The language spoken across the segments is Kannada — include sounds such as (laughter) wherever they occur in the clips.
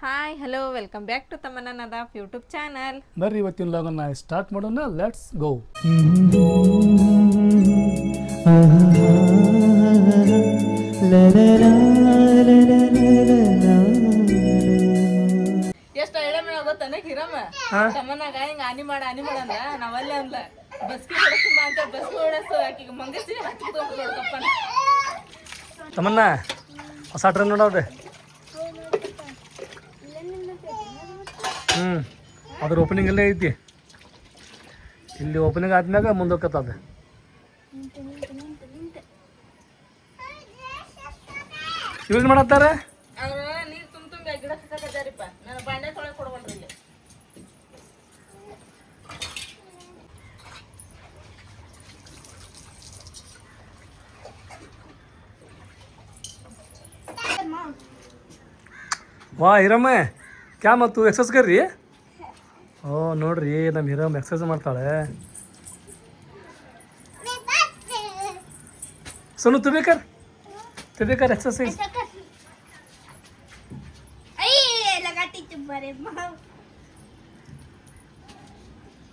Hi hello welcome back to Tamanna Nadaf YouTube channel ಬರ್ರಿ ಇವತ್ತಿನ ಲಾಗನ್ನ ಸ್ಟಾರ್ಟ್ ಮಾಡೋಣ. ಲೆಟ್ಸ್ ಗೋ ಎಷ್ಟು ಎಳೆ ಮೇಳ ಗೊತ್ತಾನ ಹಿರಮ್ಮ ತಮ್ಮನಾಗ ಹಿಂಗ ಆನಿ ಮಾಡ ಆನಿ ಮಾಡಂದ ನಾವಲ್ಲೇ ಅಂದ ಬಸ್ಕಿ ಹೊಡಸು ಅಂತ ಬಸ್ಕಿ ಹೊಡಸು ಆಕಿಗೆ ಮಂಗಸಿ ಹತ್ತಿ ತೊಗೊಂಡು ತಮ್ಮನ್ನ ಹೊಸ ಟ್ರೆಂಡ್ ನೋಡೋದೆ ಹ್ಞೂ ಅದ್ರ ಓಪನಿಂಗ್ ಅಲ್ಲೇ ಐತಿ. ಇಲ್ಲಿ ಓಪನಿಂಗ್ ಆದ್ಮ್ಯಾಗ ಮುಂದೆ ಹೋಗತ್ತದ ಇವೇನು ಮಾಡತ್ತಾರ? ಅವ್ರ ನೀರ್ ತುಂಬ ತುಂಬ ಗಿಡ ಹಚ್ಚಾಕತ್ತಾರಿಪ್ಪ ನನ್ನ ಬಾಂಡೆ ತೊಳಗೆ ಕೊಡ್ಬಲ್ರಿ ಇಲ್ಲಿ. ವಾ ಹಿರಮ್ಮ. ಕ್ಯಾ ಮತ್ತು ಎಕ್ಸಸ್ ಕರ್ರಿ ಓ ನೋಡ್ರಿ ನಮ್ಮ ಹಿರಮ್ಮ ಎಕ್ಸಸೈಸ್ ಮಾಡ್ತಾಳೆ ಸೊನು ತುಬೇಕರ್ ತುಬೇಕರ್ ಎಕ್ಸಸೈಸ್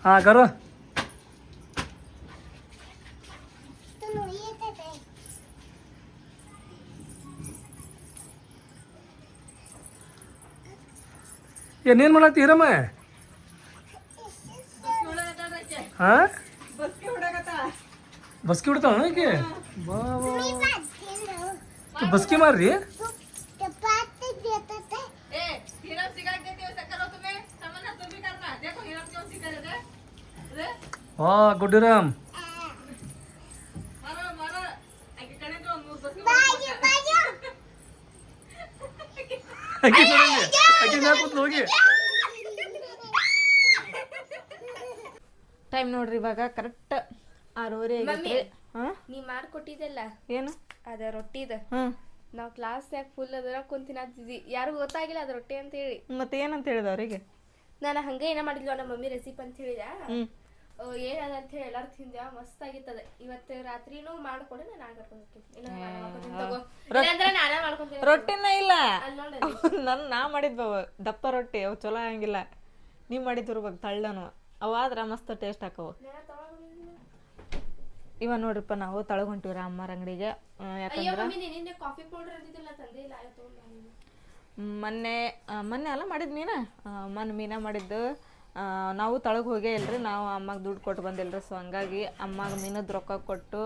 ಹಾಂ ಕರೋ ಏನೇನು ಮಾಡತ್ತಿ ಹಿರಮ್ಮ ಹಾಂ ಬಸ್ಕಿ ಹೊಡ್ತಾವ ಈಕೆ ಬಾ ಬಸ್ಕಿ ಮಾರ್ರಿ ಹಾ ಗುಡ್ಡಿರಾಮ್ ಆಕೆ ಹೋಗಿ ಟೈಮ್ ನೋಡ್ರಿ ಇವಾಗ ಕರೆಕ್ಟ್ ಆರೂವರೆ ಆಗೈತ್ರಿ. ಹಾಂ? ನೀ ಮಾಡ್ಕೊಟ್ಟಿದ್ದೆಲ್ಲ? ಏನು? ಅದ ರೊಟ್ಟಿದ. ಇದೆ ನಾವ್ ಕ್ಲಾಸ್ ಯಾಕೆ ಫುಲ್ ಅದರ ಕುಂತ್ ತಿನ್ನತ್ತಿದ್ವಿ ಯಾರಿಗೂ ಗೊತ್ತಾಗಿಲ್ಲ ಅದ ರೊಟ್ಟಿ ಅಂತ ಹೇಳಿ. ಮತ್ತೆ ಏನಂತ ಹೇಳಿದ ಅವರಿಗೆ? ನಾನು ಹಂಗ ಏನ ಮಾಡಿದ್ಲು ನಮ್ಮ ಮಮ್ಮಿ ರೆಸಿಪಿ ಅಂತ ಹೇಳಿದ? ಹ್ಞೂ ಏನದ ಅಂತ ಹೇಳಿ ಎಲ್ಲಾರು ತಿಂದ್ಯ? ಮಸ್ತ್ ಆಗಿತ್ತದ. ಇವತ್ತು ರಾತ್ರಿನೂ ಮಾಡ್ಕೊಡು ನಾನು ಆಗ ಇಲ್ಲಾಂದ್ರೆ ನಾನೇ ರೊಟ್ಟಿನ ಇಲ್ಲ. (laughs) ನನ್ ನಾ ಮಾಡಿದ್ವ ದಪ್ಪ ರೊಟ್ಟಿ ಅವು ಚಲೋ ಆಗಂಗಿಲ್ಲ. ನೀವು ಮಾಡಿದ್ದು ಇರ್ಬೇಕು ತಳ್ಳನು. ಅವು ಆದ್ರೆ ಮಸ್ತ್ ಟೇಸ್ಟ್ ಹಾಕವು. ಇವ ನೋಡ್ರಿಪ್ಪ ನಾವು ತಳಗೊಂಟಿವ್ ಹೊಂಟಿವ್ರಿ ಅಮ್ಮರ ಅಂಗಡಿಗೆ. ಮೊನ್ನೆ ಮೊನ್ನೆ ಅಲ್ಲ ಮಾಡಿದ್ ಮೀನ ಮೊನ್ನೆ ಮೀನ ಮಾಡಿದ್ದು. ನಾವು ತಳಗ್ ಹೋಗೇ ಇಲ್ರಿ ನಾವು ಅಮ್ಮಗೆ ದುಡ್ಡು ಕೊಟ್ಟು ಬಂದಿಲ್ರಿ ಸೊ ಹಂಗಾಗಿ ಅಮ್ಮಗೆ ಮೀನದ ರೊಕ್ಕ ಕೊಟ್ಟು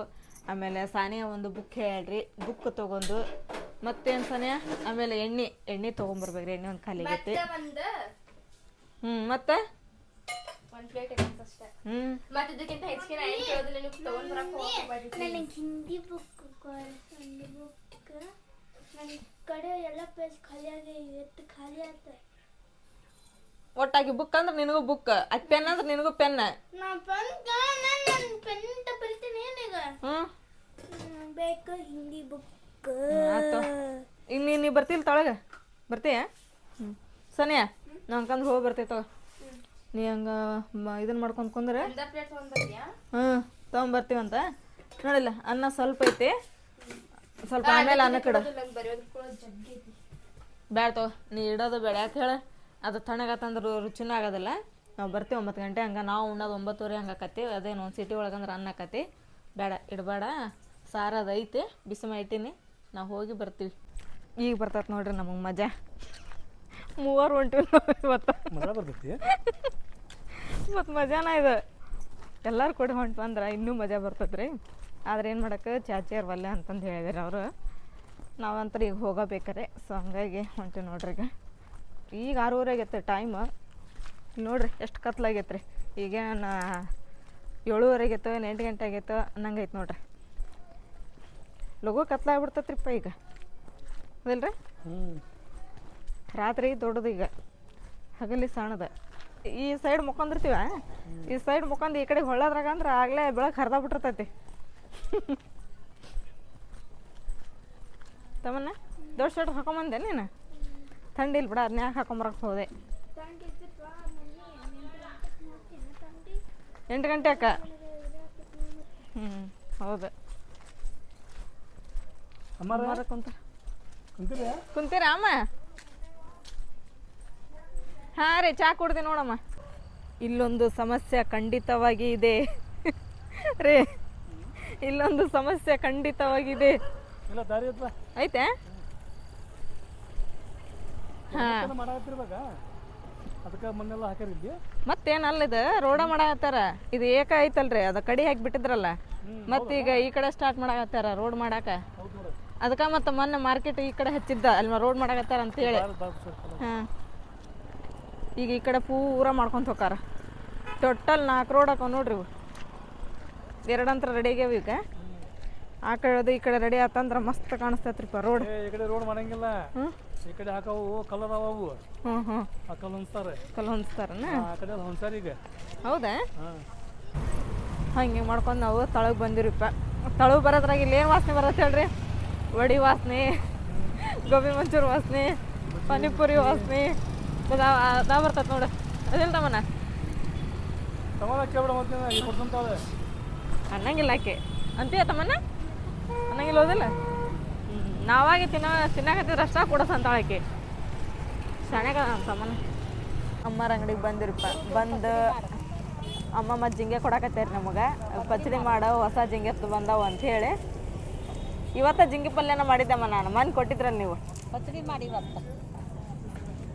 ಆಮೇಲೆ ಸಾನಿಯ ಒಂದು ಬುಕ್ ಹೇಳ್ರಿ. ಬುಕ್ ತಗೊಂಡು ಮತ್ತೇನು ಸಾನಿಯ? ಆಮೇಲೆ ಎಣ್ಣೆ ಎಣ್ಣೆ ತೊಗೊಂಬರ್ಬೇಕ್ರಿ. ಎಣ್ಣೆ ಒಂದು ಖಾಲಿ ಆಗೈತಿ. ಹ್ಞೂ ಮತ್ತೆ? ಒಂದ್ ಪ್ಲೇಟ್ ಅಷ್ಟೇ. ಹ್ಞೂ ಮತ್ತೆ ಇದಕ್ಕಿಂತ ನನಗೆ ಹಿಂದಿ ಬುಕ್ ಒಂದು ಬುಕ್ ನನ್ನ ಕಡೆ ಎಲ್ಲ ಪೇಜ್ ಖಾಲಿ ಆಗಿ ಇವತ್ತು ಖಾಲಿ ಆತ ಒಟ್ಟಾಗಿ ಬುಕ್ ಅಂದ್ರೆ ನಿನಗೂ ಬುಕ್ ಅದ್ ಪೆನ್ ಅಂದ್ರೆ ನಿನಗೂ ಪೆನ್ ನಾ ಬಂದ ನಾನು ಪೆನ್ ಬರಿತೀನಿ ಏನೀಗ? ಹ್ಮ್, ಬೇಕು ಹಿಂದಿ ಬುಕ್ ಆತು ಈಗ ನೀ ನೀ ಬರ್ತಿಲ್ಲ ತೊಳಗೆ? ಬರ್ತೀಯ? ಸನಿಯ ಸನಿಯಾ ನಾ ಅಂಕಂದ್ರೆ ಹೋಗಿ ಬರ್ತೈತೆ ತಗೋ. ನೀ ಹಂಗ ಇದನ್ನ ಮಾಡ್ಕೊಂಡ್ ಕುಂದ್ರೆ? ಒಂದ ಪ್ಲೇಟ್ ತಗೊಂಡ್ ಬರ್ತೀಯಾ? ಹ್ಞೂ ತೊಗೊಂಬರ್ತೀವಂತ ನೋಡಿಲ್ಲ ಅನ್ನ ಸ್ವಲ್ಪ ಐತಿ. ಸ್ವಲ್ಪ ಆಮೇಲೆ ಅನ್ನ ಕಡ. ಬೇಡ ಬರೆಯೋದು ಕೂಡ ಜಗ್ಗಿ ಐತಿ. ಬ್ಯಾಡ ತಗೋ ನೀ ಇಡೋದು ಬೇಡ. ಯಾಕೆ ಹೇಳ? ಅದು ತಣ್ಣಗಾತಂದ್ರೆ ರುಚಿನೂ ಆಗೋದಿಲ್ಲ. ನಾವು ಬರ್ತೀವಿ ಒಂಬತ್ತು ಗಂಟೆ ಹಂಗೆ ನಾವು ಉಣ್ಣೋದು ಒಂಬತ್ತುವರೆ ಹಂಗೆ ಆಕತಿ ಅದೇನು ಒಂದು ಸಿಟಿ ಒಳಗಂದ್ರೆ ಅನ್ನ ಆಕತಿ ಬೇಡ ಇಡಬೇಡ. ಸಾರು ಅದು ಐತಿ ಬಿಸಿ ಇಟ್ಟೀನಿ ನಾವು ಹೋಗಿ ಬರ್ತೀವಿ. ಈಗ ಬರ್ತೈತೆ ನೋಡ್ರಿ ನಮಗೆ ಮಜಾ. ಮೂವರು ಹೊಂಟಿವಿ ನಾವು ಇವತ್ತು. ಮಜಾ ಬರ್ತೈತಿ? ಮತ್ತು ಮಜಾನ ಇದು. ಎಲ್ಲರೂ ಕೊಡಿ ಹೊಂಟು ಅಂದ್ರೆ ಇನ್ನೂ ಮಜಾ ಬರ್ತೈತೆ ರೀ ಆದ್ರೆ ಏನು ಮಾಡಕ್ಕೆ ಚಾಚಿ ಇರ್ವಲ್ಲ ಅಂತಂದು ಹೇಳಿದಾರೆ ಅವರು. ನಾವಂತರ ಈಗ ಹೋಗಬೇಕಾರೆ. ಸೊ ಹಂಗಾಗಿ ಹೊಂಟೀವಿ ನೋಡ್ರಿ ಈಗ. ಈಗ ಆರೂವರೆ ಆಗೈತೆ ಟೈಮ್ ನೋಡಿರಿ ಎಷ್ಟು ಕತ್ಲಾಗೈತೆ ರೀ ಈಗ ನಾನು ಏಳುವರೆ ಆಗೈತೋ ಏನು ಎಂಟು ಗಂಟೆ ಆಗೈತೋ ಅನ್ನಂಗೈತೆ ನೋಡ್ರಿ. ಲಘು ಕತ್ಲಾಗ್ಬಿಡ್ತೈತ್ರಿಪ್ಪ ಈಗ. ಅದಲ್ರಿ? ಹ್ಞೂ ರಾತ್ರಿ ದೊಡ್ಡದು ಈಗ. ಹಗಲಿ ಸಣ್ಣದ. ಈ ಸೈಡ್ ಮುಕ್ಕೊಂಡಿರ್ತೀವ ಈ ಸೈಡ್ ಮುಕ್ಕೊಂಡು ಈ ಕಡೆ ಹೊಳ್ಳದ್ರಾಗ ಅಂದ್ರೆ ಆಗಲೇ ಬೆಳಗ್ಗೆ ಹರಿದ ಬಿಟ್ಟಿರ್ತೈತಿ ತಮ್ಮನ್ನ? ದೊಡ್ಡ ಶರ್ಟ್ ಹಾಕೊಂಬಂದೆ ನೀನು? ಥಂಡಿ ಇಲ್ಲ ಬಿಡ ಅದನ್ನ ಯಾಕೆ ಹಾಕೊಂಬರಕ್ಕೆ ಹೋದೆ. ಎಂಟು ಗಂಟೆ ಅಕ್ಕ ಹ್ಞೂ ಹೌದು ಕುಂತೀರ ಕುಂತ. ಕುಂತೀರಾ ಅಮ್ಮ? ಹಾಂ ರೀ ಚಾ ಕುಡ್ದೆ ನೋಡಮ್ಮ. ಇಲ್ಲೊಂದು ಸಮಸ್ಯೆ ಖಂಡಿತವಾಗಿ ಇದೆ. (laughs) ರೇ ಇಲ್ಲೊಂದು ಸಮಸ್ಯೆ ಖಂಡಿತವಾಗಿದೆ. ಐತೆ? ಹಾಂ. ಮಾಡತ್ತಿರ್ಬೇಕ ಅದಕ್ಕೆ ಮಣ್ಣೆಲ್ಲ ರೋಡ ಮಾಡಾಕತ್ತಾರ. ಇದು ಏಕ ಐತಲ್ರಿ ಅದ ಕಡಿ ಹಾಕಿ ಬಿಟ್ಟಿದ್ರಲ್ಲ. ಮತ್ತೀಗ ಈ ಕಡೆ ಸ್ಟಾರ್ಟ್ ಮಾಡಾಕತ್ತಾರ ರೋಡ್ ಮಾಡಾಕ. ಅದಕ್ಕ ಮತ್ತೆ ಮೊನ್ನೆ ಮಾರ್ಕೆಟ್ ಈ ಕಡೆ ಹಚ್ಚಿದ್ದ ಅಲ್ಲಿ ರೋಡ್ ಮಾಡಾಕತ್ತಾರ ಅಂತ ಹೇಳಿ. ಹಾಂ. ಈಗ ಈ ಕಡೆ ಪೂರ ಮಾಡ್ಕೊಂತ ಹೋಕಾರ. ಟೋಟಲ್ ನಾಲ್ಕು ರೋಡ್ ಹಾಕೋ ನೋಡ್ರಿ ಇವು. ಎರಡಂತ್ರ ರೆಡಿ ಆಗ್ಯಾವ ಈಗ. ಆ ಕಡೆ ಈ ಕಡೆ ರೆಡಿ ಆತಂದ್ರೆ ಮಸ್ತ್ ಕಾಣಿಸ್ತೈತ್ರಿಪ್ಪ ರೋಡ್. ಈ ಕಡೆ ರೋಡ್ ಮಾಡಂಗಿಲ್ಲ. ಈ ಕಡೆ ಹಾಕವು ಕಲರ್ ಅವ. ಹ್ಞೂ ಹ್ಞೂ ಆ ಕಲ್ ಹೊಂಚ್ತಾರೆ ಕಲ್ ಹೊಂದಿಸ್ತಾರನ ಆ ಕಡೆ ಹೊಂದ್ಸಾರ ಈಗ. ಹೌದಾ? ಹಾಂ. ಹಂಗೆ ಮಾಡ್ಕೊಂಡು ನಾವು ತಳಗೆ ಬಂದಿರಪ್ಪ ತಳಗ್ ಬರೋದ್ರಾಗ ಇಲ್ಲಿ ಏನು ವಾಸನೆ ಬರತ್ತೆ ಹೇಳ್ರಿ? ವಡಿ ವಾಸನೆ ಗೋಬಿ ಮಂಚೂರ್ ವಾಸನೆ ಪಾನಿಪುರಿ ವಾಸನೆ. ನಾ ಬರ್ತೈತೆ ನೋಡು. ಅದಿಲ್ಲ ತಮ್ಮನ? ಅನ್ನಂಗಿಲ್ಲ ಆಕೆ. ಅಂತೀಯ ತಮ್ಮನ ಅನ್ನಂಗಿಲ್ಲ ಹೋದಿಲ್ಲ? ನಾವಾಗಿ ತಿನ್ನೋ ತಿನ್ನಕತ್ತಿದ್ರೆ ಅಷ್ಟ ಕೊಡಸ್ ಆಕೆ ಶಾಣ್ಯಾಗ ತಮ್ಮನ. ಅಮ್ಮರ ಅಂಗಡಿಗೆ ಬಂದಿರಪ್ಪ. ಬಂದು ಅಮ್ಮಮ್ಮ ಜಿಂಗೆ ಕೊಡಕತ್ತೇರಿ ನಮಗೆ. ಪಚಡಿ ಮಾಡೋ ಹೊಸ ಜಿಂಗೆ ಬಂದಾವು ಅಂತ ಹೇಳಿ. ಇವತ್ತ ಜಿಂಗೆ ಪಲ್ಯನ ಮಾಡಿದ್ದಮ್ಮ ನಾನು. ಮನ್ ಕೊಟ್ಟಿದ್ರಲ್ಲ ನೀವು. ಪಚಡಿ ಮಾಡಿ ಇವತ್ತು.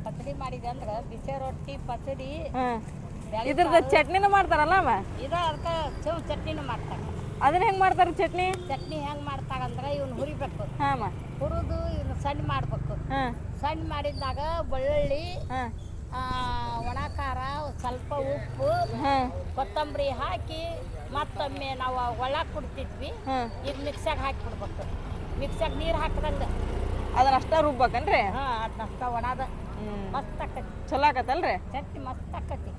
ಪಚಡಿ ಮಾಡಿದೆ ಅಂದ್ರೆ ಬಿಸಿ ರೊಟ್ಟಿ ಪಚಡಿ ಹಾಂ ಇದ್ರದ್ದು ಚಟ್ನಿನೂ ಮಾಡ್ತಾರಲ್ಲ ಅಮ್ಮ? ಇದು ಅದಕ್ಕೆ ಚೌ ಚಟ್ನಿನೂ ಮಾಡ್ತಾರೆ. ಅದನ್ನ ಹೆಂಗ್ ಮಾಡ್ತಾರೆ ಚಟ್ನಿ? ಚಟ್ನಿ ಹೆಂಗೆ ಮಾಡ್ತಾರಂದ್ರೆ ಇವ್ನ ಹುರಿಬೇಕು. ಹಾಂ ಹುರಿದು ಇವ್ನ ಸಣ್ಣ ಮಾಡ್ಬೇಕು. ಹಾಂ. ಸಣ್ಣ ಮಾಡಿದಾಗ ಬೆಳ್ಳುಳ್ಳಿ ಹಾಂ. ಒಣ ಖಾರ ಸ್ವಲ್ಪ ಉಪ್ಪು ಕೊತ್ತಂಬರಿ ಹಾಕಿ ಮತ್ತೊಮ್ಮೆ ನಾವು ಒಳಗೆ ಕುಡ್ತಿದ್ವಿ. ಈಗ ಮಿಕ್ಸಾಗ ಹಾಕಿ ಬಿಡ್ಬೇಕು ಮಿಕ್ಸಾಗ ನೀರು ಹಾಕದಂಗ. ಅದನ್ನ ಅಷ್ಟ ರುಬ್ಬೇಕನ್ರಿ? ಹಾಂ ಅದನ್ನಷ್ಟ ಒಣದ. ಹ್ಞೂ ಮಸ್ತ್ ಆಕತಿ. ಚಲೋ ಆಕತ್ತಲ್ರಿ ಚಟ್ನಿ ಮಸ್ತ್ ಆಕತಿ.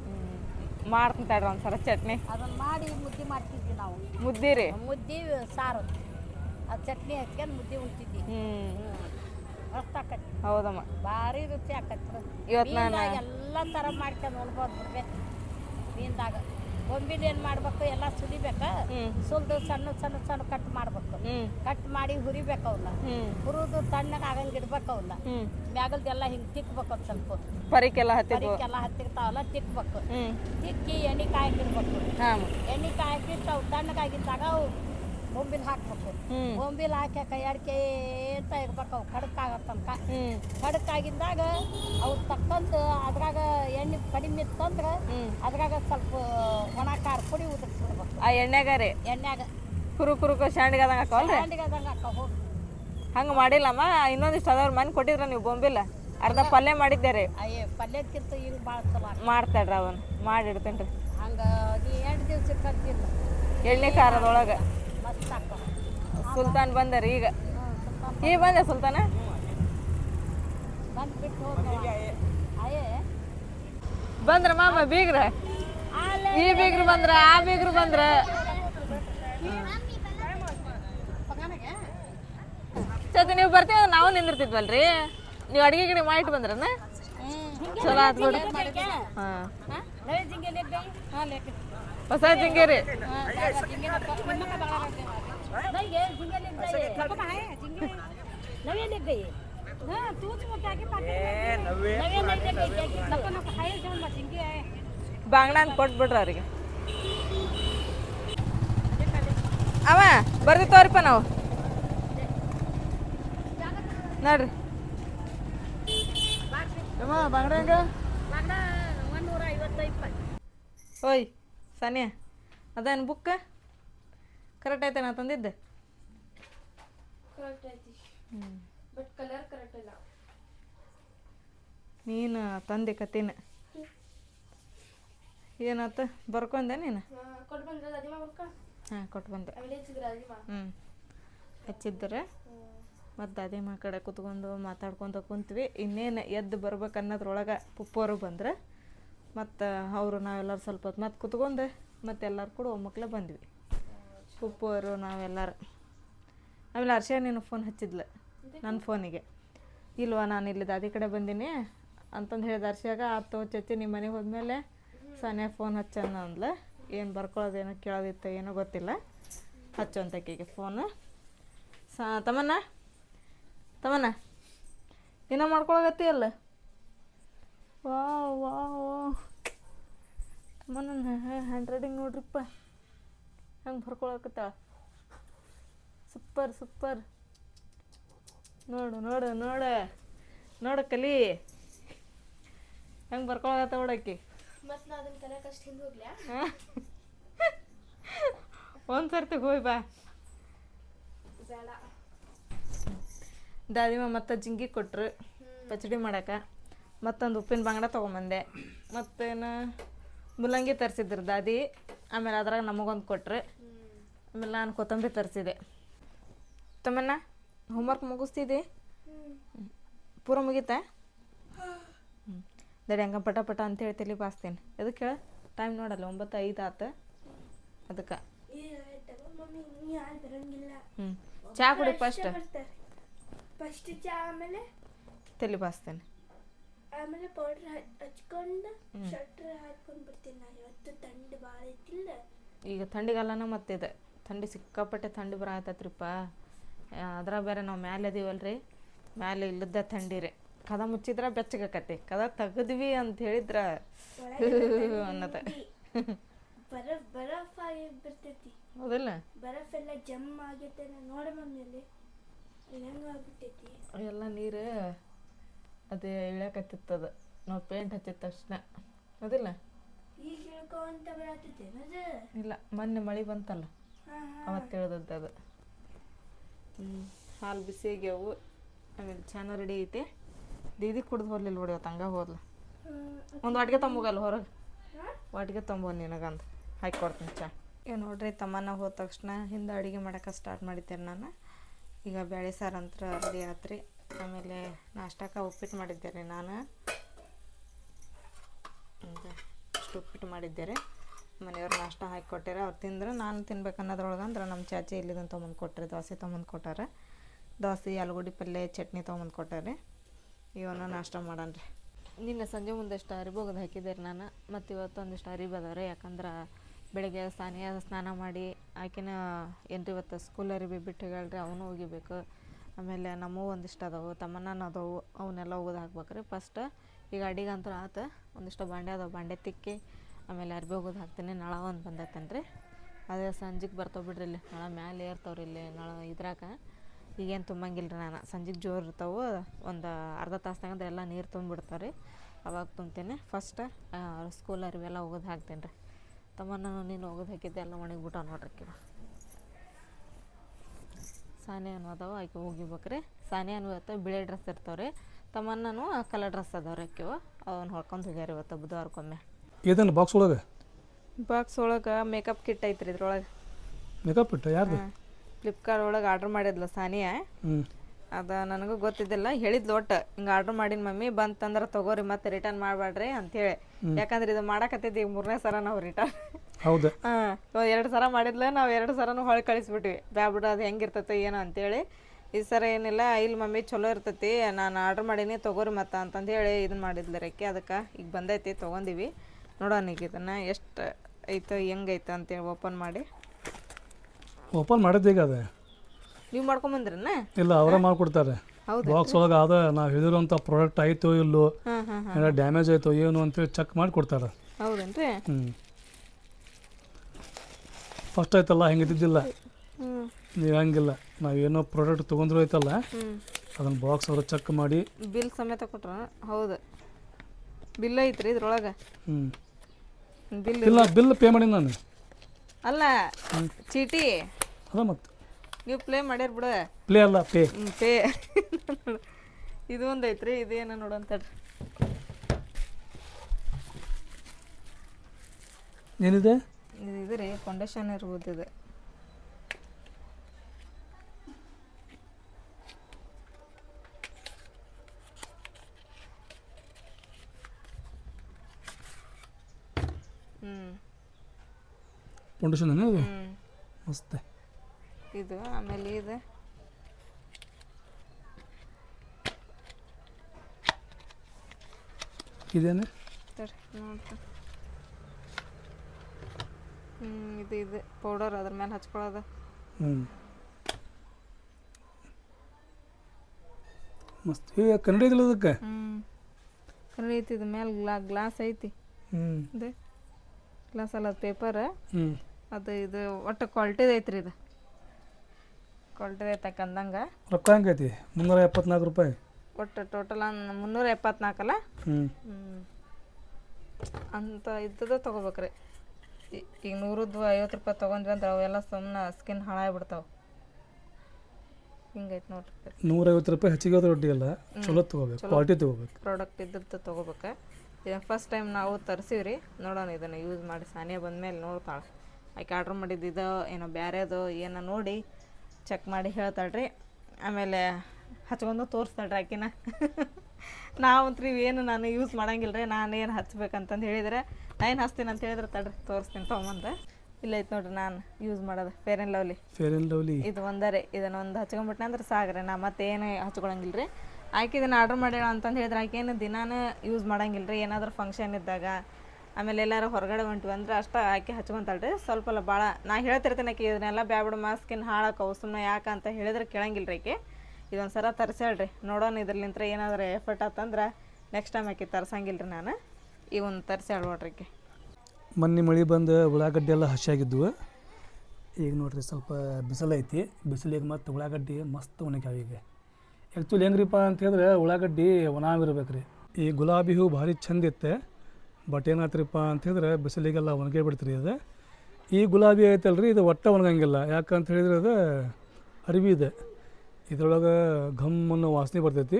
ಮಾಡ್ತೀನಿ ತಡ್ರಿ ಒಂದ್ಸಲ ಚಟ್ನಿ. ಅದನ್ನ ಮಾಡಿ ಮುದ್ದೆ ಮಾಡ್ತಿದ್ವಿ ನಾವು ಮುದ್ದೆ ರೀ ಮುದ್ದೆ ಸಾರು. ಅದು ಚಟ್ನಿ ಹಚ್ಕೊಂಡು ಮುದ್ದೆ ಉಣ್ತಿದ್ವಿ. ಹ್ಞೂ ಮಸ್ತ್ ಹೌದಮ್ಮ. ಭಾರಿ ರುಚಿ ಆಕತಿ ಇವತ್ತು ನಾನು ಎಲ್ಲ ಥರ ಮಾಡ್ಕೊಂಡು ಉಣ್ಬೋದು ಬಿಡ್ಬೇಕು ಮೀನ್ದಾಗ. ಬೊಂಬಿನ ಏನ್ ಮಾಡ್ಬೇಕು? ಎಲ್ಲ ಸುಲಿಬೇಕ. ಸುಲ್ದು ಸಣ್ಣ ಸಣ್ಣ ಸಣ್ಣ ಕಟ್ ಮಾಡ್ಬೇಕು. ಕಟ್ ಮಾಡಿ ಹುರಿಬೇಕು ಅವನ್ನ ಹುರಿದು ತಣ್ಣಗೆ ಆಗಂಗ್ ಇಡ್ಬೇಕು ಅವನ್ನ ಮ್ಯಾಗಲ್ದೆಲ್ಲ ಹಿಂಗ್ ತಿಕ್ಬೇಕು ಒಂದ್ ಸ್ವಲ್ಪ. ಪರಿಕೆಲ್ಲ ಬರೀಕೆಲ್ಲ ಹತ್ತಿರ್ತಾವಲ್ಲ ತಿಕ್ಬೇಕು. ತಿಕ್ಕಿ ಎಣ್ಣೆ ಕಾಯಕ್ಕಿಡ್ಬೇಕು. ಹಾಂ. ಎಣ್ಣೆ ಕಾಯಕ್ಕಿಟ್ಟು ಅವು ತಣ್ಣಗಾಗಿದ್ದಾಗ ಅವು ಬೊಂಬಿಲ್ ಹಾಕ್ಬೇಕು. ಬೊಂಬಿಲ್ ಹಾಕಿ ಕೈ ಅಡಿಕೆ ಅಂತ ಇರ್ಬೇಕು ಅವು. ಕಡಕ್ ಆಗೋ ತನಕ. ಹ್ಞೂ ಕಡಕ್ ಆಗಿದ್ದಾಗ ಅವು ತಕ್ಕಂದು ಅದ್ರಾಗ ಎಣ್ಣೆ ಕಡಿಮೆ ಇತ್ತಂದ್ರೆ ಅದ್ರಾಗ ಸ್ವಲ್ಪ ಒಣ ಖಾರ ಪುಡಿ ಉದುರಿಸ್ಬಿಡ್ಬೇಕು. ಆ ಎಣ್ಣೆಗ ರೀ? ಎಣ್ಣೆಗ ಕುರು ಕುರುಕು ಶಾಂಡಿಗೆ ಅದಂಗೆ ಹಾಕವಲ್ರಿ ಹ್ಯಾಂಡಿಗೆ ಅದಂಗೆ ಹಂಗೆ ಮಾಡಿಲ್ಲಮ್ಮ ಇನ್ನೊಂದಿಷ್ಟು ಅದಾವ್ರ ಮನೆ ಕೊಟ್ಟಿದ್ರ ನೀವು ಬೊಂಬಿಲ್ಲ ಅರ್ಧ ಪಲ್ಯ ಮಾಡಿದ್ದೆ ರೀ. ಅಯ್ಯೇ ಪಲ್ಯಕ್ಕಿಂತ ಈಗ ಭಾಳ ಚಲೋ ಮಾಡ್ತಾಡ್ರಿ ಅವನು ಮಾಡಿ ಇಡ್ತೇನೆ ರೀ ಹಂಗೆ ಎರಡು ದಿವಸ ಕರ್ತಿಲ್ಲ ಎಣ್ಣೆ ಖಾರದೊಳಗೆ. ಮಸ್ತ್ ಹಾಕೋ ಸುಲ್ತಾನ್ ಬಂದರಿ ಈಗ. ಈಗ ಬಂದೆ ಸುಲ್ತಾನ? ಬಂದ್ಬಿಟ್ಟು ಹೋಗಿ ಬಂದ್ರ ಮಾಮ ಬೀಗ್ರ? ಈ ಬೀಗ್ರು ಬಂದ್ರ, ಆ ಬೀಗ್ರು ಬಂದ್ರ. ಸತಿ ನೀವು ಬರ್ತೀವಿ ನಾವು ನಿಂದಿರ್ತಿದ್ವಲ್ರಿ. ನೀವು ಅಡಿಗೆ ಗಿಡ ಮಾಡಿಟ್ಟು ಬಂದ್ರನ? ಚಲೋ ಆತ್ ಬಿಡು. ಹೊಸ ಜಿಂಗೇರಿ ನನಗೆ ಬಾಂಗ್ಡಾನ್ ಕೊಟ್ಬಿಟ್ರ ಅವ್ರಿಗೆ. ಅವ ಬರ್ದಿ ತೋರಿಪ್ಪ ನಾವು. ನೋಡ್ರಿ. ಓಯ್ ಸಾನಿಯಾ ಅದೇನು ಬುಕ್ ಕರೆಕ್ಟ್ ಐತೆ ನಾ ತಂದಿದ್ದೆ. ಕರೆಕ್ಟ್ ಐತಿ. ಬಟ್ ಕಲರ್ ಇಲ್ಲ. ನೀನು ತಂದೆ ಕತ್ತಿನ ಏನಾತ? ಬರ್ಕೊಂಡೆ ನೀನು? ಕೊಟ್ಟು ಬಂದ್ರೆ ಅದಿಮಾ ಬರ್ಕ. ಹಾಂ ಕೊಟ್ಟು ಬಂದೆ. ಹ್ಞೂ ಹಚ್ಚಿದ್ರೆ ಮತ್ತು ಅದೇ ಮಾ ಕಡೆ ಕುತ್ಕೊಂಡು ಮಾತಾಡ್ಕೊತ ಕುಂತ್ವಿ. ಇನ್ನೇನು ಎದ್ದು ಬರ್ಬೇಕು ಅನ್ನೋದ್ರೊಳಗೆ ಪುಪ್ಪವರು ಬಂದ್ರೆ ಮತ್ತು ಅವರು ನಾವೆಲ್ಲರೂ ಸ್ವಲ್ಪ ಹೊತ್ತು ಮತ್ತೆ ಕುತ್ಕೊಂಡು. ಮತ್ತೆ ಎಲ್ಲರೂ ಕೂಡ ಒಮ್ಮಕ್ಲೆ ಬಂದ್ವಿ. ಪುಪ್ಪವರು ನಾವೆಲ್ಲರೂ. ಆಮೇಲೆ ಹರ್ಷ ನೀನು ಫೋನ್ ಹಚ್ಚಿದ್ಲು? ನನ್ನ ಫೋನಿಗೆ ಇಲ್ವಾ, ನಾನು ಇಲ್ಲಿ ದಾದಿ ಕಡೆ ಬಂದೀನಿ. ಅಂತಂದು ಹೇಳಿ ದರ್ಶಿಯಾಗ ಆತು ಚಚ್ಚಿ ನಿಮ್ಮ ಮನೆಗೆ ಹೋದ್ಮೇಲೆ ಸಾನ್ಯಾ ಫೋನ್ ಹಚ್ಚನ ಅಂದ್ಲೆ. ಏನು ಬರ್ಕೊಳ್ಳೋದೇನೋ ಕೇಳೋದಿತ್ತು ಏನೋ ಗೊತ್ತಿಲ್ಲ. ಹಚ್ಚು ಅಂತ ಆಕೆಗೆ ಫೋನು ಸ ತಮ್ಮನ್ನ ತಮ್ಮನ ಏನೋ ಮಾಡ್ಕೊಳಗತ್ತಿ ಅಲ್ಲ ವಾ ವಾ ನನ್ನ ಹ್ಯಾಂಡ್ ರೈಟಿಂಗ್ ನೋಡ್ರಿಪ್ಪ. ಹಂಗೆ ಬರ್ಕೊಳಕತ್ತಾಳ? Super super. ನೋಡು ನೋಡು ನೋಡು. ನೋಡು ಕಲಿ. ಹೆಂಗೆ ಬರ್ಕೊಳತ್ತ ನೋಡಕ್ಕಿ ಒಂದು ಸರ್ತಿ ಹೋಯ್ ಬಾ. ದಾದಿಮ ಮತ್ತೆ ಜಿಂಗಿ ಕೊಟ್ರು ಪಚಡಿ ಮಾಡಕ್ಕೆ ಮತ್ತೊಂದು ಉಪ್ಪಿನ ಬಂಗಡ ತೊಗೊಂಬಂದೆ. ಮತ್ತೇನು ಮುಲ್ಲಂಗಿ ತರಿಸಿದ್ರು ದಾದಿ. ಆಮೇಲೆ ಅದ್ರಾಗ ನಮಗೊಂದು ಕೊಟ್ರು. ಆಮೇಲೆ ನಾನು ಕೊತ್ತಂಬರಿ ತರಿಸಿದೆ. ತಮ್ಮನ್ನ ಹೋಮ್ವರ್ಕ್ ಮುಗಿಸ್ತಿದ್ದೆ? ಪೂರ ಮುಗೀತಾ? ಹ್ಞೂ ದಡಿ ಹಂಗ ಪಟ ಪಟ ಅಂತ ಹೇಳಿ ತಲೆ ಬಾಸ್ತೀನಿ. ಅದಕ್ಕೆ ಹೇಳ? ಟೈಮ್ ನೋಡಲ್ಲ ಒಂಬತ್ತು ಐದು ಆತು. ಅದಕ್ಕೆ. ಹ್ಞೂ ಚಹಾ ಕುಡಿ ಫಸ್ಟ್ ಫಸ್ಟ್ ಚಾ ಆಮೇಲೆ? ತಲೆ ಬಾಸ್ತೇನೆ. ಆಮೇಲೆ ಪೌಡ್ರ್ ಹಚ್ಕೊಂಡು ಶಟ್ರ್ ಹಾಕೊಂಡು ಬರ್ತೀನಿ ನಾ ಇವತ್ತು. ಥಂಡಿ ಭಾಳ ಐತಿಲ್ಲ. ಈಗ ಥಂಡಿಗಾಲನ ಮತ್ತಿದೆ. ಥಂಡಿ ಸಿಕ್ಕಾಪಟ್ಟೆ ಥಂಡಿ ಬರತ್ತೈತ್ರಿಪ್ಪ ಅದ್ರ ಬೇರೆ ನಾವು ಮ್ಯಾಲೆ ಅದೀವಲ್ರಿ ಮ್ಯಾಲೆ ಇಲ್ಲದ ಥಂಡಿ ರೀ ಕದ ಮುಚ್ಚಿದ್ರೆ ಬೆಚ್ಚಗಾಕತಿ ಕದ ತೆಗದ್ವಿ ಅಂತ ಹೇಳಿದ್ರ (laughs) ಅನ್ನದ. ಬರಫ್ ಬರಫ್ ಆಗಿ ಬರ್ತೈತಿ ಹೌದಲ್ಲ? ಬರಫ್ ಎಲ್ಲ ಜಮ್ ಆಗೈತೆ ನೋಡ ಮಮ್ಮಿ ಅಲ್ಲಿ. ಅಲ್ಲಿ ಹೆಂಗ ಆಗ್ಬಿಟ್ಟೈತಿ. ಎಲ್ಲ ನೀರು ಅದೇ ಇಳ್ಯಾಕತ್ತಿತ್ತದ ನಾವು ಪೇಂಟ್ ಹಚ್ಚಿದ ತಕ್ಷಣ. ಹೌದಿಲ್ಲ? ಈಗ ಹೇಳ್ಕೊಂತ ಬರತೈತಿ ಅದು? ಇಲ್ಲ ಮೊನ್ನೆ ಮಳೆ ಬಂತಲ್ಲ? ಅವತ್ತು ಹೇಳ್ದದ್ದು ಅದು ಹಾಲು ಬಿಸಿ ಆಗ್ಯಾವು ಆಮೇಲೆ ಚೆನ್ನಾಗಿ ರೆಡಿ ಐತೆ. ದೀದಿ ಕುಡ್ದು ಹೋಗ್ಲಿಲ್ಲ ನೋಡಿ ಅವತ್ತು ಹಂಗ ಹೋದ್ಲು. ಒಂದು ವಾಟಿಗೆ ತೊಂಬೋಗಲ್ಲ ಹೊರಗೆ. ವಾಟಿಗೆ ತೊಂಬೋ ನಿನಗಂದು. ಹಾಕಿ ಕೊಡ್ತೀನಿ ಚಾ. ಈಗ ನೋಡ್ರಿ ತಮ್ಮನ ಹೋದ ತಕ್ಷಣ ಹಿಂದೆ ಅಡುಗೆ ಮಾಡೋಕೆ ಸ್ಟಾರ್ಟ್ ಮಾಡಿದ್ದೆ ನಾನು. ಈಗ ಬೇಳೆ ಸಾರು ಅಂತ ರೆಡಿ ಆತ್ರಿ. ಆಮೇಲೆ ನಾಷ್ಟಕ್ಕೆ ಉಪ್ಪಿಟ್ಟು ಮಾಡಿದ್ದೆ ರೀ ನಾನು ಉಪ್ಪಿಟ್ಟು ಮಾಡಿದ್ದೆ ರೀ ಮನೆಯವ್ರು ನಾಷ್ಟ ಹಾಕಿ ಕೊಟ್ಟಿರ, ಅವ್ರು ತಿಂದ್ರೆ ನಾನು ತಿನ್ಬೇಕನ್ನೋದ್ರೊಳಗೆ ಅಂದ್ರೆ ನಮ್ಮ ಚಾಚಿ ಇಲ್ಲಿದನ್ನು ತೊಗೊಂಬಂದು ಕೊಟ್ಟರೆ ದೋಸೆ ತೊಗೊಂಬಂದು ಕೊಟ್ಟಾರೆ. ದೋಸೆ, ಆಲೂಗಡ್ಡೆ ಪಲ್ಯ ಚಟ್ನಿ ತೊಗೊಂಬಂದು ಕೊಟ್ಟಾರೆ. ಇವನ್ನ ನಾಷ್ಟ ಮಾಡನ್ರಿ. ನಿನ್ನೆ ಸಂಜೆ ಮುಂದಷ್ಟು ಅರಿಬು ಒಗೆದು ಹಾಕಿದ್ದೆ ರೀ ನಾನು, ಮತ್ತು ಇವತ್ತು ಒಂದಿಷ್ಟು ಅರಿಬಿ ಅದಾವೆ ಯಾಕಂದ್ರೆ ಬೆಳಗ್ಗೆ ಸ್ನಾನಿಯ ಸ್ನಾನ ಮಾಡಿ, ಆಕಿನ ಏನ್ರಿ ಇವತ್ತು ಸ್ಕೂಲ್ ಅರಿಬಿ ಬಿಟ್ಟು ಹೇಳ್ರಿ, ಅವನು ಒಗಿಬೇಕು ಆಮೇಲೆ ನಮ್ಮವು ಒಂದಿಷ್ಟು ಅದಾವು ತಮ್ಮನ ಅದಾವು, ಅವನ್ನೆಲ್ಲ ಒಗದು ಹಾಕ್ಬೇಕ್ರಿ. ಫಸ್ಟ್ ಈಗ ಅಡಿಗೆ ಅಂತೂ ಆತು, ಒಂದಿಷ್ಟು ಬಾಂಡೆ ಅದಾವೆ, ಬಾಂಡೆ ತಿಕ್ಕಿ ಆಮೇಲೆ ಅರ್ಬಿ ಒಗದು ಹಾಕ್ತೀನಿ, ನಳ ಒಂದು ಬಂದೈತೇನೆ ರೀ ಅದೇ ಸಂಜೆಗೆ ಬರ್ತಾವೆ ಬಿಡ್ರಿ ಇಲ್ಲಿ, ನಳ ಮ್ಯಾಲೆ ಏರ್ತಾವ್ರಿ ಇಲ್ಲಿ, ನಳ ಇದ್ರಾಗ. ಈಗೇನು ತುಂಬಂಗಿಲ್ಲ ರೀ ನಾನು, ಸಂಜೆಗೆ ಜೋರು ಇರ್ತಾವೆ, ಒಂದು ಅರ್ಧ ತಾಸ್ನಾಗ ಎಲ್ಲ ನೀರು ತುಂಬಿಡ್ತಾವೆ ರೀ ಅವಾಗ ತುಂಬ್ತೇನೆ ಫಸ್ಟ್ ಸ್ಕೂಲ್ ಅರಿವೆಲ್ಲ ಹೋಗೋದು ಹಾಕ್ತೇನೆ ರೀ ತಮ್ಮ ನಾನು ನೀನು ಒಗದು ಹಾಕಿದ್ದೆ, ಎಲ್ಲ ಒಣಗಿಬಿಟ್ಟ ನೋಡ್ರಿ ಕಿವ ಸಾನೆ ಅನ್ನೋದವ ಆಕೆ ಆಕೆ ಹೋಗಿಬೇಕ್ರಿ ಸಾನೆ ಇವತ್ತು ಬಿಳಿ ಡ್ರೆಸ್ ಇರ್ತಾವ್ರಿ. ನಾನು ಕಲರ್ ಡ್ರೆಸ್ ಅದಾವ್ರಿ ಆಕಿವ. ಅವನ್ನ ಹೊಡ್ಕೊಂಡು ಹೋಗ್ಯಾರ ಇವತ್ತು ಬುಧವಾರಕ್ಕೊಮ್ಮೆ. ಏದೇನು ಬಾಕ್ಸ್ ಒಳಗೆ? ಬಾಕ್ಸ್ ಒಳಗೆ ಮೇಕಪ್ ಕಿಟ್ ಐತ್ರಿ ಇದ್ರೊಳಗೆ. ಮೇಕಪ್ ಕಿಟ್ ಯಾರ್ದು? ಫ್ಲಿಪ್ಕಾರ್ಟ್ ಒಳಗೆ ಆರ್ಡ್ರ್ ಮಾಡಿದ್ಲ ಸಾನಿಯಾ. ಅದು ಅದ ನನಗೂ ಗೊತ್ತಿದ್ದಿಲ್ಲ ಹೇಳಿದ್ಲು ಒಟ್ಟು ಹಿಂಗೆ ಆರ್ಡ್ರ್ ಮಾಡಿನ ಮಮ್ಮಿ ಬಂತಂದ್ರೆ ತಗೋರಿ ಮತ್ತೆ ರಿಟರ್ನ್ ಮಾಡಬೇಡ್ರಿ ಅಂತೇಳಿ. ಯಾಕಂದ್ರೆ ಇದು ಮಾಡಕತ್ತಿದ್ದು ಈಗ ಮೂರನೇ ಸಲ ನಾವು ರಿಟರ್ನ್ ಹೌದು. ಹಾಂ ಎರಡು ಸಲ ಮಾಡಿದ್ಲ ನಾವು ಎರಡು ಸರನು ಹೊಳ್ ಕಳಿಸ್ಬಿಟ್ವಿ. ಬ್ಯಾಬಿಡ ಅದು ಹೆಂಗಿರ್ತೈತೆ ಏನೋ ಅಂತೇಳಿ. ಈ ಸರ ಏನಿಲ್ಲ ಇಲ್ಲಿ ಮಮ್ಮಿ ಚಲೋ ಇರ್ತೈತಿ ನಾನು ಆರ್ಡ್ರ್ ಮಾಡೀನಿ ತಗೋರಿ ಮತ್ತೆ ಅಂತಂದು ಹೇಳಿ ಇದನ್ನ ಮಾಡಿದ್ಲು ರೆಕ್ಕೆ ಅದಕ್ಕೆ ಈಗ ಬಂದೈತಿ ತೊಗೊಂಡಿವಿ. ನೋಡೋಣ ಈಗ ಇದನ್ನು ಎಷ್ಟು ಐತೆ ಹೆಂಗೈತೆ ಅಂತೇಳಿ ಓಪನ್ ಮಾಡಿ. ಓಪನ್ ಮಾಡಿದ್ದು ಈಗ ಅದೇ. ನೀವು ಮಾಡ್ಕೊಂಬಂದ್ರನ್ನ ಇಲ್ಲ ಅವರೇ ಮಾಡಿಕೊಡ್ತಾರೆ. ಹೌದಾ? ಬಾಕ್ಸ್ ಒಳಗೆ ಅದ ನಾವು ಹೇಳಿರೋಂಥ ಪ್ರಾಡಕ್ಟ್ ಆಯಿತೋ ಇಲ್ಲೋ ಏನಾದ್ರು ಡ್ಯಾಮೇಜ್ ಆಯಿತೋ ಏನು ಅಂತೇಳಿ ಚೆಕ್ ಮಾಡಿ ಕೊಡ್ತಾರೆ ಹೌದೇನ್ರಿ? ಹ್ಞೂ ಫಸ್ಟ್ ಆಯ್ತಲ್ಲ ಹೆಂಗೆ ಇದ್ದಿದ್ದಿಲ್ಲ. ನೀವು ಹಂಗಿಲ್ಲ. ನಾವೇನೋ ಪ್ರಾಡಕ್ಟ್ ತೊಗೊಂಡ್ರು ಐತಲ್ಲ ಅದನ್ನು ಬಾಕ್ಸ್ ಅವರು ಚೆಕ್ ಮಾಡಿ. ಬಿಲ್ ಸಮೇತ ಕೊಟ್ರ? ಹೌದು. ಬಿಲ್ ಐತ್ರಿ ಇದ್ರೊಳಗೆ? ಹ್ಞೂ ಬಿಲ್ ಇಲ್ಲ ಬಿಲ್ ಪೇ ಮಾಡಿ ನಾನು. ಅಲ್ಲ ಚೀಟಿ. ಅದ ಮತ್ತೆ. ನೀವು ಪ್ಲೇ ಮಾಡ್ಯಾರ ಬಿಡ. ಪ್ಲೇ ಅಲ್ಲ ಪೇ ಪೇ ಇದು ಒಂದು ಐತ್ರಿ ಇದೇನ ನೋಡಂತಡ್ರಿ ಏನಿದೆ? ಇದು ಇದು ರೀ ಫೌಂಡೇಶನ್ ಇರ್ಬೋದು ಇದು. ಫೌಂಡೇಶನ್ ಹ್ಞೂ ಮಸ್ತ್. ಇದು ಆಮೇಲೆ ಇದು. ಇದೇನು? ಇದು ಇದು. ಪೌಡರ್ ಅದ್ರ ಮೇಲೆ ಹಚ್ಕೊಳ್ಳೋದು ಹ್ಞೂ ಮಸ್ತ್. ಕನ್ನಡ ಅದಕ್ಕೆ? ಹ್ಞೂ ಐತಿ ಇದು ಮೇಲೆ ಗ್ಲಾ ಗ್ಲಾಸ್ ಐತಿ. ಹ್ಞೂ ಗ್ಲಾಸ್ ಅಲ್ಲ ಅದು ಪೇಪರ್ ಅದು ಇದು ಒಟ್ಟು ಕ್ವಾಲಿಟಿದು ಐತ್ರಿ ಇದು. ಕ್ವಾಲಿಟಿದು ಐತೆ ಅಂದಂಗ ರೊಕ್ಕ ಹೆಂಗೈತಿ ಮುನ್ನೂರ ಎಪ್ಪತ್ನಾಲ್ಕು ರೂಪಾಯಿ. ಒಟ್ಟು ಟೋಟಲ್ ಮುನ್ನೂರ ಎಪ್ಪತ್ನಾಲ್ಕಲ್ಲ ಹ್ಞೂ ಅಂತ ಇದ್ದದ ತೊಗೋಬೇಕ್ರಿ. ಈಗ ನೂರದ್ದು ಐವತ್ತು ರೂಪಾಯಿ ತೊಗೊಂಡ್ವಿ ಅಂದ್ರೆ ಅವೆಲ್ಲ ಸುಮ್ಮನೆ ಸ್ಕಿನ್ ಹಾಳಾಗ್ಬಿಡ್ತಾವೆ. ಹಿಂಗೈತೆ ನೋಡ್ರಿ. ನೂರೈವತ್ತು ರೂಪಾಯಿ ಹೆಚ್ಚಿಗೆ ಹೋದ್ರೆ ಅಲ್ಲ. ಚಲೋ ತಗೋಬೇಕು. ಕ್ವಾಲಿಟಿ ತಗೋಬೇಕು. ಪ್ರಾಡಕ್ಟ್ ಇದ್ದದ್ದು ತೊಗೋಬೇಕು. ಇದನ್ನು ಫಸ್ಟ್ ಟೈಮ್ ನಾವು ತರಿಸಿವ್ರಿ. ನೋಡೋಣ ಇದನ್ನು ಯೂಸ್ ಮಾಡಿ ಸಾನಿಯಾ ಬಂದಮೇಲೆ ನೋಡ್ತಾಳೆ ಆಕೆ ಆರ್ಡ್ರ್ ಮಾಡಿದ್ದು ಇದು ಏನೋ ಬ್ಯಾರೆದು ಏನೋ ನೋಡಿ ಚೆಕ್ ಮಾಡಿ ಹೇಳ್ತಾಳೆ ರೀ ಆಮೇಲೆ ಹಚ್ಕೊಂಡು ತೋರಿಸ್ತಾಳ್ರಿ ಆಕಿನ. (laughs) ನಾವಂತ್ರಿ ಏನು ನಾನು ಯೂಸ್ ಮಾಡಂಗಿಲ್ಲ ರೀ ನಾನು ಏನು ಹಚ್ಬೇಕಂತಂದು ಹೇಳಿದ್ರೆ ನಾ ಏನು ಹಚ್ತೀನಿ ಅಂತ ಹೇಳಿದ್ರೆ ತಡ್ರಿ ತೋರಿಸ್ತೀನಿ ತೊಗೊಂಬಂದು ಇಲ್ಲ ಐತೆ ನೋಡ್ರಿ ನಾನು ಯೂಸ್ ಮಾಡೋದು. Fair and lovely fair and lovely ಇದು ಒಂದರೇ ಇದನ್ನ ಒಂದು ಹಚ್ಕೊಂಡ್ಬಿಟ್ನೆ ಅಂದ್ರೆ ಸಾಗ್ರೆ ನಾ ಮತ್ತೇನು ಹಚ್ಕೊಳಂಗಿಲ್ಲ ರೀ ಆಕೆ ಇದನ್ನು ಆರ್ಡ್ರ್ ಮಾಡ್ಯಾಳ ಅಂತಂದು ಹೇಳಿದ್ರೆ ಏನು ದಿನಾನು ಯೂಸ್ ಮಾಡಂಗಿಲ್ಲ ರೀ ಏನಾದರೂ ಫಂಕ್ಷನ್ ಇದ್ದಾಗ. ಆಮೇಲೆ ಎಲ್ಲರೂ ಹೊರಗಡೆ ಹೊಂಟಿವಿ ಅಂದ್ರೆ ಅಷ್ಟು ಆಕೆ ಹಚ್ಕೊಂತಾಳೆ ರೀ ಸ್ವಲ್ಪ ಅಲ್ಲ ಭಾಳ ನಾ ಹೇಳ್ತಿರ್ತೀನಿ ಆಕೆ, ಇದನ್ನೆಲ್ಲ ಬ್ಯಾಬಿಡು ಮಾಸ್ಕಿನ ಹಾಳಾಕವು ಸುಮ್ಮನೆ ಯಾಕೆ ಅಂತ ಹೇಳಿದ್ರೆ ಕೇಳಂಗಿಲ್ಲ ರೀ ಆಕೆ. ಇದೊಂದು ಸಲ ತರಿಸ್ಯಾಳ್ರಿ. ನೋಡೋಣ ಇದ್ರಲಿಂತ್ರ ಏನಾದರೂ ಎಫರ್ಟ್ ಆತಂದ್ರೆ ನೆಕ್ಸ್ಟ್ ಟೈಮ್ ಆಕೆ ತರ್ಸಂಗಿಲ್ಲ ರೀ ನಾನು. ಈ ಒಂದು ತರಿಸ್ಯಾಳ ನೋಡ್ರಿ ಆಕೆ. ಮೊನ್ನೆ ಮಳೆ ಬಂದು ಉಳ್ಳಾಗಡ್ಡೆ ಎಲ್ಲ ಹಸಿಯಾಗಿದ್ವು ಈಗ ನೋಡ್ರಿ ಸ್ವಲ್ಪ ಬಿಸಿಲೈತಿ. ಬಿಸಿಲಿಗೆ ಮತ್ತು ಉಳ್ಳಾಗಡ್ಡಿ ಮಸ್ತ್ ಒಣಗ್ಯಾವ ಈಗ. ಆ್ಯಕ್ಚುಲಿ ಹೆಂಗ್ರಿಪ್ಪ ಅಂತ ಹೇಳಿದ್ರೆ ಉಳ್ಳಾಗಡ್ಡಿ ಒಣಾಗಿರ್ಬೇಕು ರೀ ಈ ಗುಲಾಬಿ ಹೂವು ಭಾರಿ ಚಂದ ಇತ್ತೆ ಬಟ್ ಏನಾತ್ರಿಪ್ಪ ಅಂತ ಹೇಳಿದ್ರೆ ಬಿಸಿಲಿಗೆಲ್ಲ ಒಣಗೇ ಬಿಡ್ತೀರಿ ಅದು. ಈ ಗುಲಾಬಿ ಐತಲ್ರಿ ಇದು ಒಟ್ಟ ಒಣಗಂಗಿಲ್ಲ ಯಾಕಂತ ಹೇಳಿದ್ರೆ ಅದು ಅರಿವಿ ಇದೆ. ಇದ್ರೊಳಗೆ ಘಮ್ ಅನ್ನೋ ವಾಸನೆ ಬರ್ತೈತಿ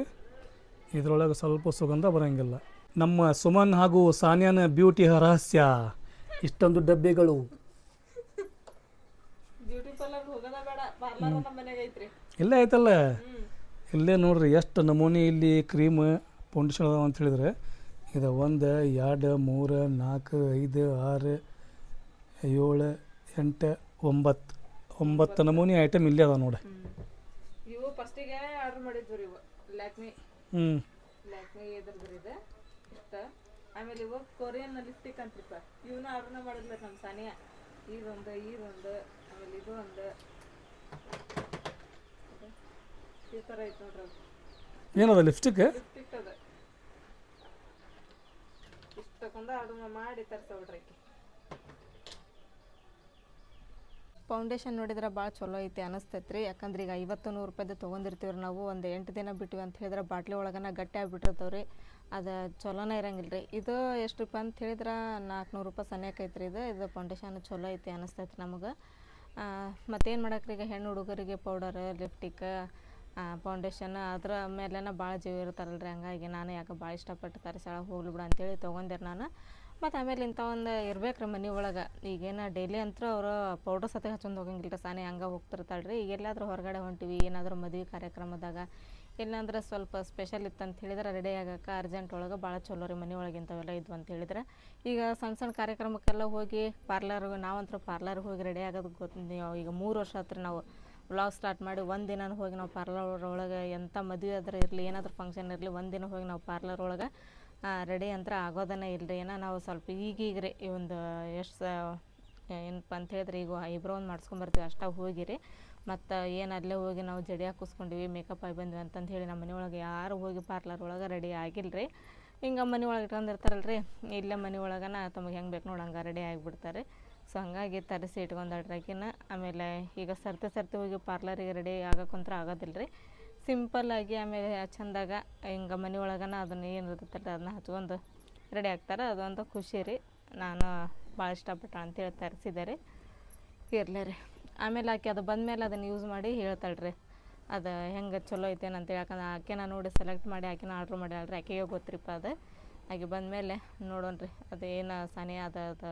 ಇದರೊಳಗೆ ಸ್ವಲ್ಪ ಸುಗಂಧ ಬರೋಂಗಿಲ್ಲ. ನಮ್ಮ ಸುಮನ್ ಹಾಗೂ ಸಾನಿಯಾನ ಬ್ಯೂಟಿ ರಹಸ್ಯ ಇಷ್ಟೊಂದು ಡಬ್ಬಿಗಳು. ಇಲ್ಲೇ ಐತಲ್ಲ? ಇಲ್ಲೇ ನೋಡ್ರಿ ಎಷ್ಟು ನಮೂನಿ ಇಲ್ಲಿ ಕ್ರೀಮ್ ಫೌಂಡೇಶನ್ ಅದಾವ ಅಂತ ಹೇಳಿದ್ರೆ ಇದು ಒಂದು ಎರಡು ಮೂರು ನಾಲ್ಕು ಐದು ಆರು ಏಳು ಎಂಟು ಒಂಬತ್ತು. ಒಂಬತ್ತು ನಮೂನಿ ಐಟಮ್ ಇಲ್ಲೇ ಅದಾವ ನೋಡಿ ಇವು ಫಸ್ಟಿಗೆ ಆರ್ಡರ್ ಮಾಡಿದ್ವಿ ಇವು. ಲ್ಯಾಕ್ಮಿ. ಹ್ಞೂ ಲ್ಯಾಕ್ಮಿ ಇದ್ರದ್ದು ಇದೆ. ಇಷ್ಟ. ಆಮೇಲೆ ಇವು ಕೊರಿಯನ್ ಲಿಪ್ಟಿಕ್ ಅಂತಿಪ್ಪ ಇವನ್ನ ಆರ್ಡರ್ನ ಮಾಡಿದ್ಲ ನಮ್ಮ ಸಾನಿಯಾ. ಇದೊಂದು ಇದೊಂದು ಆಮೇಲೆ ಇದು ಒಂದು. ಈ ಥರ ಐತೆ ನೋಡ್ರಿ ಅದು ಏನದ ಲಿಪ್ಸ್ಟಿಕ್? ಲಿಪ್ಸ್ಟಿಕ್ ಅದ. ಇಷ್ಟು ತಗೊಂಡು ಆರ್ಡರ್ ಮಾಡಿ ತರ್ಸಬಿಡ್ರಿ ಫೌಂಡೇಶನ್ ನೋಡಿದ್ರೆ ಭಾಳ ಚಲೋ ಐತಿ ಅನಿಸ್ತೈತೆ ರೀ ಯಾಕಂದ್ರೆ ಈಗ ಐವತ್ತು ನೂರು ರೂಪಾಯ್ದು ತೊಗೊಂಡಿರ್ತೀವಿ ರೀ ನಾವು. ಒಂದು ಎಂಟು ದಿನ ಬಿಟ್ಟಿವಿ ಅಂತ ಹೇಳಿದ್ರೆ ಬಾಟ್ಲಿ ಒಳಗನ ಗಟ್ಟಿ ಆಗಿಬಿಟ್ಟಿರ್ತಾವೆ ರೀ ಅದು ಚಲೋನೇ ಇರಂಗಿಲ್ಲ ರೀ ಇದು ಎಷ್ಟು ರೂಪಾಯಿ ಅಂತ ಹೇಳಿದ್ರೆ ನಾಲ್ಕುನೂರು ರೂಪಾಯಿ ಸನ್ಯಾಕ್ ಐತ್ರಿ ಇದು. ಇದು ಫೌಂಡೇಶನ್ ಚಲೋ ಐತಿ ಅನಿಸ್ತೈತೆ ನಮಗೆ. ಮತ್ತೇನು ಮಾಡಕ್ರಿ ಈಗ ಹೆಣ್ಣು ಹುಡುಗರಿಗೆ ಪೌಡರ್ ಲಿಪ್ಟಿಕ್ ಫೌಂಡೇಶನ್ ಅದ್ರ ಮೇಲೆನ ಭಾಳ ಜೀವ ಇರ್ತಾರಲ್ಲ ರೀ ಹಂಗಾಗಿ ನಾನು ಯಾಕೆ ಭಾಳ ಇಷ್ಟಪಟ್ಟು ತರಿಸಾಳ, ಹೋಗ್ಲಿ ಬಿಡು ಅಂತೇಳಿ ತೊಗೊಂಡಿರಿ ನಾನು. ಮತ್ತು ಆಮೇಲೆ ಇಂಥ ಒಂದು ಇರ್ಬೇಕು ರೀ ಮನೆ ಒಳಗೆ. ಈಗೇನು ಡೈಲಿ ಅಂತೂ ಅವರು ಪೌಡ್ರ್ ಸತೆ ಹಚ್ಚೊಂದು ಹೋಗಂಗಿಲ್ಲ ರೀ ಸಾನೆ, ಹಂಗೆ ಹೋಗ್ತಿರ್ತಾಳೆ ರೀ ಈಗ ಎಲ್ಲಾದರೂ ಹೊರಗಡೆ ಹೊಂಟಿವಿ, ಏನಾದರೂ ಮದುವೆ ಕಾರ್ಯಕ್ರಮದಾಗ, ಇಲ್ಲಾಂದ್ರೆ ಸ್ವಲ್ಪ ಸ್ಪೆಷಲ್ ಇತ್ತು ಅಂತ ಹೇಳಿದ್ರೆ ರೆಡಿ ಆಗಕ್ಕೆ ಅರ್ಜೆಂಟ್ ಒಳಗೆ ಭಾಳ ಚಲೋ ರೀ ಮನೆ ಒಳಗೆ ಇಂಥವೆಲ್ಲ ಇದ್ವು ಅಂತ ಹೇಳಿದ್ರೆ. ಈಗ ಸಣ್ಣ ಸಣ್ಣ ಕಾರ್ಯಕ್ರಮಕ್ಕೆಲ್ಲ ಹೋಗಿ ಪಾರ್ಲರ್ಗೆ ನಾವಂತೂ ಪಾರ್ಲರ್ಗೆ ಹೋಗಿ ರೆಡಿ ಆಗೋದು ಗೊತ್ತು, ಈಗ ಮೂರು ವರ್ಷ ಆತ್ರಿ ನಾವು. ವ್ಲಾಗ್ ಸ್ಟಾರ್ಟ್ ಮಾಡಿ ಒಂದು ದಿನ ಹೋಗಿ ನಾವು ಪಾರ್ಲರ್ ಒಳಗೆ ಎಂಥ ಮದುವೆ ಆದ್ರೆ ಇರಲಿ, ಏನಾದರೂ ಫಂಕ್ಷನ್ ಇರಲಿ, ಒಂದು ದಿನ ಹೋಗಿ ನಾವು ಪಾರ್ಲರ್ ಒಳಗೆ ರೆಡಿ ಅಂತ ಆಗೋದನ್ನೇ ಇಲ್ಲರಿ ಏನ ನಾವು ಸ್ವಲ್ಪ ಈಗೀಗ ರೀ, ಈ ಒಂದು, ಎಷ್ಟು ಏನಪ್ಪ ಅಂತ ಹೇಳಿದ್ರೆ ಈಗ ಐಬ್ರೋ ಒಂದು ಮಾಡಿಸ್ಕೊಂಬರ್ತೀವಿ ಅಷ್ಟೇ ಹೋಗಿರಿ ಮತ್ತು ಏನು ಅಲ್ಲೇ ಹೋಗಿ ನಾವು ಜಡಿ ಹಾಕಿಸ್ಕೊಂಡಿವಿ ಮೇಕಪ್ ಆಗಿ ಬಂದ್ವಿ ಅಂತಂದು ಹೇಳಿ ನಮ್ಮ ಮನೆಯೊಳಗೆ ಯಾರು ಹೋಗಿ ಪಾರ್ಲರ್ ಒಳಗೆ ರೆಡಿ ಆಗಿಲ್ಲ ರೀ ಹಿಂಗೆ ಮನೆ ಒಳಗೆ ಇಟ್ಕೊಂಡಿರ್ತಾರಲ್ರಿ, ಇಲ್ಲೇ ಮನೆ ಒಳಗನ ತಮಗೆ ಹೆಂಗೆ ಬೇಕು ನೋಡಿ ಹಂಗೆ ರೆಡಿ ಆಗಿಬಿಡ್ತಾರೆ. ಸೊ ಹಂಗಾಗಿ ತರಿಸಿ ಇಟ್ಕೊಂಡಾಳ್ರಿ ಆಕಿನ ಆಮೇಲೆ ಈಗ ಸರ್ತೆ ಸರ್ತೆ ಹೋಗಿ ಪಾರ್ಲರಿಗೆ ರೆಡಿ ಆಗಕ್ಕಂತ್ರ ಆಗೋದಿಲ್ಲ ರೀ ಸಿಂಪಲ್ಲಾಗಿ ಆಮೇಲೆ ಚಂದಾಗ ಹಿಂಗೆ ಮನೆ ಒಳಗನ ಅದನ್ನ ಏನು ಇರ್ತೈತಲ್ಲ ಅದನ್ನ ಹಚ್ಕೊಂಡು ರೆಡಿ ಆಗ್ತಾರೆ. ಅದೊಂದು ಖುಷಿ ರೀ. ನಾನು ಭಾಳ ಇಷ್ಟಪಟ್ಟ ಅಂತೇಳಿ ತರಿಸಿದೆ ರೀ. ಇರಲಿ ರೀ. ಆಮೇಲೆ ಆಕೆ ಅದು ಬಂದಮೇಲೆ ಅದನ್ನು ಯೂಸ್ ಮಾಡಿ ಹೇಳ್ತಾಳೆ ರೀ ಅದು ಹೆಂಗೆ ಚಲೋ ಐತೇನು ಅಂತೇಳಿ. ಯಾಕಂದ್ರೆ ಆಕೆನ ನೋಡಿ ಸೆಲೆಕ್ಟ್ ಮಾಡಿ ಆಕೆನ ಆರ್ಡ್ರ್ ಮಾಡ್ಯಾಳ್ರಿ ಆಕೆಗೆ ಗೊತ್ತಿರಿಪ್ಪ ಅದು. ಆಕೆ ಬಂದಮೇಲೆ ರೀ ಅದು ಏನು ಸಾನಿ ಅದು ಅದು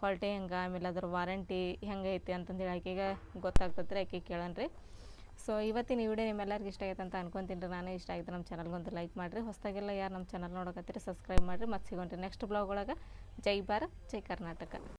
ಕ್ವಾಲಿಟಿ ಹೆಂಗೆ, ಆಮೇಲೆ ಅದ್ರ ವಾರಂಟಿ ಹೆಂಗೈತಿ ಅಂತಂದೇಳಿ ಆಕೆಗೆ ಗೊತ್ತಾಗ್ತದೆ ರೀ ಕೇಳೋಣ ರೀ ಸೊ ಇವತ್ತಿನ ಈ ವಿಡಿಯೋ ನಿಮ್ಮೆಲ್ಲರಿಗೂ ಇಷ್ಟ ಆಗೈತೆ ಅಂತ ಅನ್ಕೊಂತೀನಿ ರೀ. ನಾನೇ ಇಷ್ಟ ಆಗಿದೆ ನಮ್ಮ ಚಾನಲ್ಗೊಂದು ಲೈಕ್ ಮಾಡಿರಿ. ಹೊಸದಾಗೆಲ್ಲ ಯಾರು ನಮ್ಮ ಚಾನಲ್ ನೋಡಕತ್ತೀರಿ ಸಬ್ಸ್ಕ್ರೈಬ್ ಮಾಡಿರಿ. ಮತ್ತು ಸಿಗೋಣ್ರಿ ನೆಕ್ಸ್ಟ್ ಬ್ಲಾಗ್ ಒಳಗೆ. ಜೈ ಭಾರತ್, ಜೈ ಕರ್ನಾಟಕ.